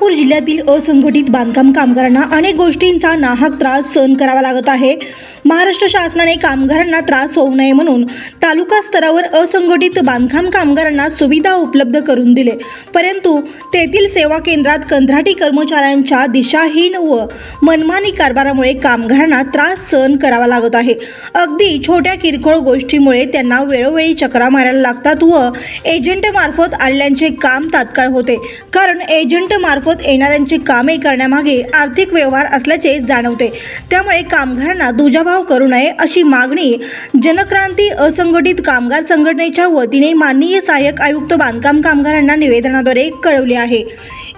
सोलापूर जिल्ह्यातील असंघटित बांधकाम कामगारांना अनेक गोष्टींचा नाहक त्रास सहन करावा लागत आहे. महाराष्ट्र शासनाने कामगारांना त्रास होऊ नये म्हणून तालुका स्तरावर असंघटित बांधकाम कामगारांना सुविधा उपलब्ध करून दिले. परंतु तेथील सेवा केंद्रात कंत्राटी कर्मचाऱ्यांच्या दिशाहीन व मनमानी कारभारामुळे कामगारांना त्रास सहन करावा लागत आहे. अगदी छोट्या किरकोळ गोष्टीमुळे त्यांना वेळोवेळी चक्रा मारायला लागतात व एजंटमार्फत आणल्यांचे काम तात्काळ होते. कारण एजंटमार्फत येणाऱ्यांची कामे करण्यामागे आर्थिक व्यवहार असल्याचे जाणवते. त्यामुळे कामगारांना दुजाभाव करू नये अशी मागणी जनक्रांती असंघटित कामगार संघटनेच्या वतीने माननीय सहाय्यक आयुक्त बांधकाम कामगारांना निवेदनाद्वारे कळवली आहे.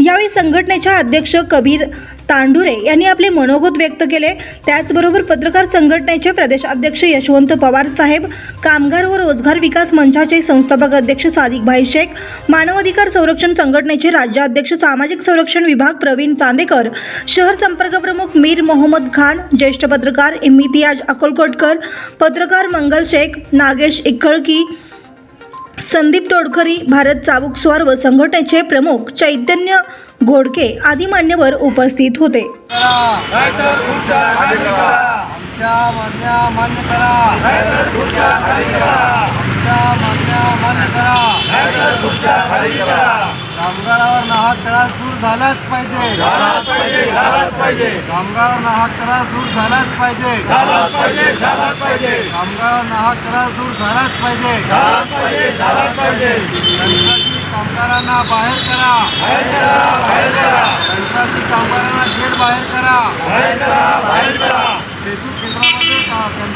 यावेळी संघटनेच्या अध्यक्ष कबीर तांडुरे यांनी आपले मनोगत व्यक्त केले. त्याचबरोबर पत्रकार संघटनेचे प्रदेशाध्यक्ष यशवंत पवार साहेब कामगार व रोजगार विकास मंचाचे संस्थापक अध्यक्ष सादिक भाई शेख मानवाधिकार संरक्षण संघटनेचे राज्याध्यक्ष सामाजिक संरक्षण विभाग प्रवीण चांदेकर शहर संपर्क प्रमुख मीर मोहम्मद खान ज्येष्ठ पत्रकार इम्तियाज अकोलकोटकर पत्रकार मंगल शेख नागेश इक्कळकी संदीप तोडकरी भारत चाबुकस्वार व संघटनेचे प्रमुख चैतन्य घोडके आदी मान्यवर उपस्थित होते. करा. आमच्या कामगारावर नाहक त्रास दूर झालाच पाहिजे. झालाच पाहिजे झालाच पाहिजे. कामगारावर नाहक त्रास दूर झालाच पाहिजे. झालाच पाहिजे झालाच पाहिजे. कामगारावर नाहक त्रास दूर झालाच पाहिजे. झालाच पाहिजे झालाच पाहिजे. कंत्राटी कामगारांना बाहेर करा. बाहेर करा बाहेर करा. कंत्राटी कामगारांना गेट बाहेर करा. बाहेर करा बाहेर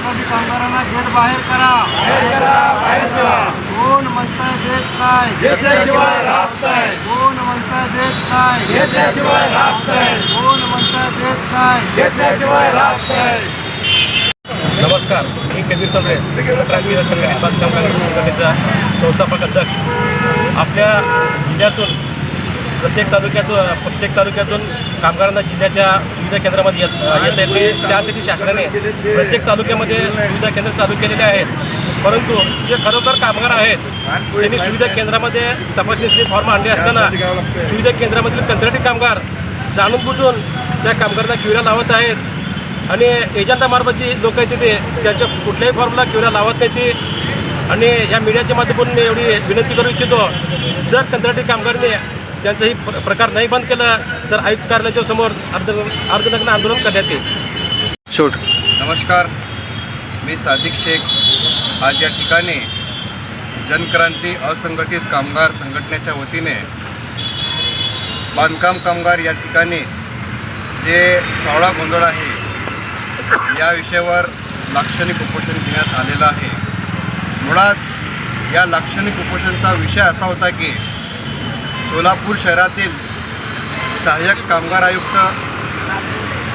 कंत्राटी कामगारांना गेट बाहेर करा. बाहेर करा बाहेर करा. कोण म्हणताय देत नाही. नाही. कोण म्हणताय देत नाही. नाही. कोण म्हणताय देत नाही. नाही. नमस्कार मी कबीर तंबरे क्रांतीय संघटित बांधकाम कामगार संघटनेचा संस्थापक अध्यक्ष. आपल्या जिल्ह्यातून प्रत्येक तालुक्यातून प्रत्येक तालुक्यातून कामगारांना जिल्ह्याच्या सुविधा केंद्रामध्ये येत येता येते. त्यासाठी शासनाने प्रत्येक तालुक्यामध्ये सुविधा केंद्र चालू केलेले आहेत. परंतु जे खरोखर कामगार आहेत त्यांनी सुविधा केंद्रामध्ये तपासणीसाठी फॉर्म आणले असताना सुविधा केंद्रामधील कंत्राटी कामगार जाणून बुजून त्या कामगारांना किवऱ्या लावत आहेत. आणि एजंटामार्फत जी लोक आहेत तिथे त्यांच्या कुठल्याही फॉर्मला किवऱ्या लावत नाही ती आणि या मीडियाच्या माध्यमातून मी एवढी विनंती करू इच्छितो जर कंत्राटी कामगारने त्यांचाही प्र- प्रकार नाही बंद केला तर आयुक्त कार्यालयाच्या समोर अर्ध अर्धनग्न आंदोलन करण्यात येईल. नमस्कार. मी सादिक शेख. आज या ठिकाणी जनक्रांती असंघटित कामगार संघटनेच्या वतीने बांधकाम कामगार या ठिकाणी जे सावळा गोंधळ आहे या विषयावर लाक्षणिक उपोषण घेण्यात आलेलं आहे. मुळात या लाक्षणिक उपोषणचा विषय असा होता की सोलापूर शहरातील सहाय्यक कामगार आयुक्त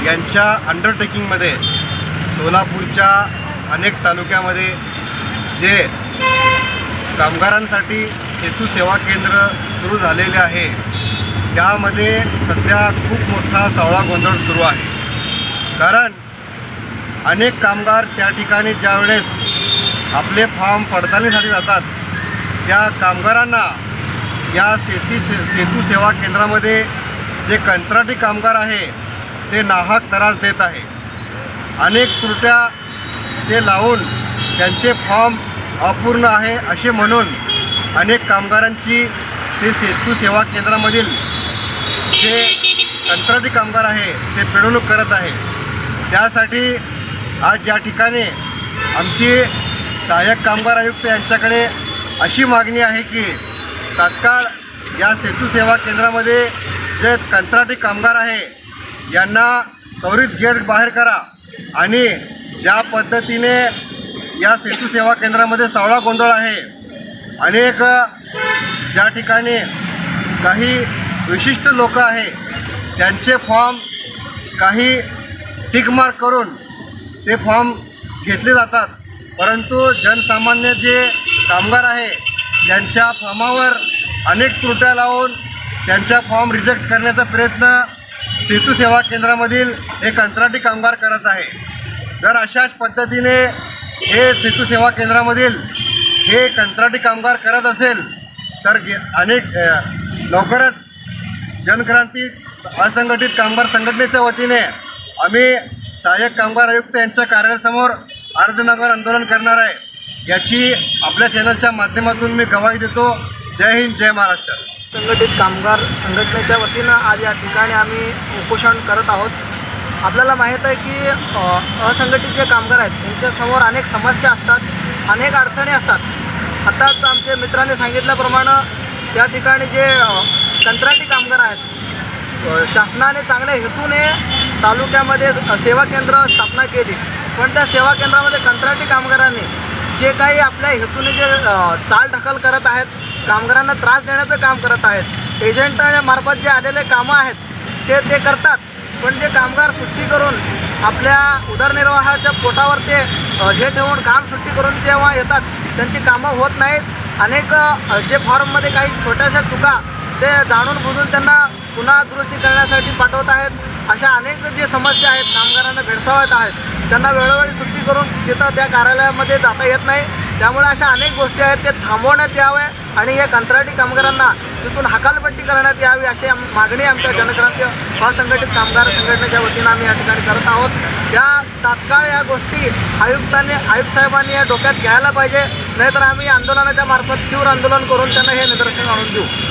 यांच्या अंडरटेकिंगमध्ये सोलापूरच्या अनेक तालुक्यामध्ये जे कामगारांसाठी सेतू सेवा केंद्र सुरू झालेले आहे त्यामध्ये सध्या खूप मोठा सावळा गोंधळ सुरू आहे. कारण अनेक कामगार त्या ठिकाणी ज्यावेळेस आपले फॉर्म पडताळणीसाठी जातात त्या कामगारांना या शेती से सेतू सेवा केंद्रामध्ये जे कंत्राटी कामगार आहे ते नाहक त्रास देत आहे. अनेक त्रुट्या ते लावून त्यांचे फॉर्म अपूर्ण आहे असे म्हणून अनेक कामगारांची ते सेतू सेवा केंद्रामधील जे कंत्राटी कामगार आहे ते पिळवणूक करत आहे. त्यासाठी आज या ठिकाणी आमची सहाय्यक कामगार आयुक्त यांच्याकडे अशी मागणी आहे की तात्काळ या सेतू सेवा केंद्रामध्ये जे कंत्राटी कामगार आहे यांना त्वरित गेट बाहेर करा आणि ज्या पद्धतीने या सेतू सेवा केंद्रामध्ये सावळा गोंधळ आहे अनेक ज्या ठिकाणी काही विशिष्ट लोक आहे त्यांचे फॉर्म काही टिकमार्क करून ते फॉर्म घेतले जातात. परंतु जनसामान्य जे कामगार आहे त्यांच्या फॉर्मावर अनेक त्रुट्या लावून त्यांच्या फॉर्म रिजेक्ट करण्याचा प्रयत्न सेतू सेवा केंद्रामधील हे कंत्राटी कामगार करत आहे. जर अशाच पद्धतीने हे सेतू सेवा केंद्रामधील हे कंत्राटी कामगार करत असेल तर अनेक लवकरच जनक्रांती असंघटित कामगार संघटनेच्या वतीने आम्ही सहाय्यक कामगार आयुक्त यांच्या कार्यालयासमोर अर्धनगर आंदोलन करणार आहे. याची आपल्या चॅनलच्या माध्यमातून मी गवाही देतो. जय हिंद जय महाराष्ट्र. संघटित कामगार संघटनेच्या वतीनं आज या ठिकाणी आम्ही उपोषण करत आहोत. आपल्याला माहीत आहे की असंघटित जे कामगार आहेत त्यांच्यासमोर अनेक समस्या असतात अनेक अडचणी असतात. आताच आमच्या मित्रांनी सांगितल्याप्रमाणे या ठिकाणी जे कंत्राटी कामगार आहेत शासनाने चांगल्या हेतूने तालुक्यामध्ये सेवा केंद्र स्थापना केली. पण त्या सेवा केंद्रामध्ये कंत्राटी कामगारांनी जे काही आपल्या हेतूने जे चाल ढकल करत आहेत कामगारांना त्रास देण्याचं काम करत आहेत एजंटामार्फत जे आलेले कामं आहेत ते ते करतात. पण जे कामगार सुट्टी करून आपल्या उदरनिर्वाहाच्या पोटावर ते हे ठेवून काम सुट्टी करून जेव्हा येतात त्यांची कामं होत नाहीत. अनेक जे फॉर्ममध्ये काही छोट्याशा चुका ते जाणून बुजून त्यांना पुन्हा दुरुस्ती करण्यासाठी पाठवत आहेत. अशा अनेक जे समस्या आहेत कामगारांना भेडसावत आहेत. त्यांना वेळोवेळी सुट्टी करून तिथं त्या कार्यालयामध्ये जाता येत नाही. त्यामुळे अशा अनेक गोष्टी आहेत ते थांबवण्यात याव्या आणि या कंत्राटी कामगारांना तिथून हकालपट्टी करण्यात यावी अशी आम- मागणी आमच्या जनक्रांती असंघटित कामगार संघटनेच्या वतीनं आम्ही या ठिकाणी करत आहोत. या तात्काळ या गोष्टी आयुक्तांनी आयुक्त साहेबांनी या डोक्यात घ्यायला पाहिजे. नाहीतर आम्ही आंदोलनाच्या मार्फत तीव्र आंदोलन करून त्यांना हे निदर्शन आणून देऊ.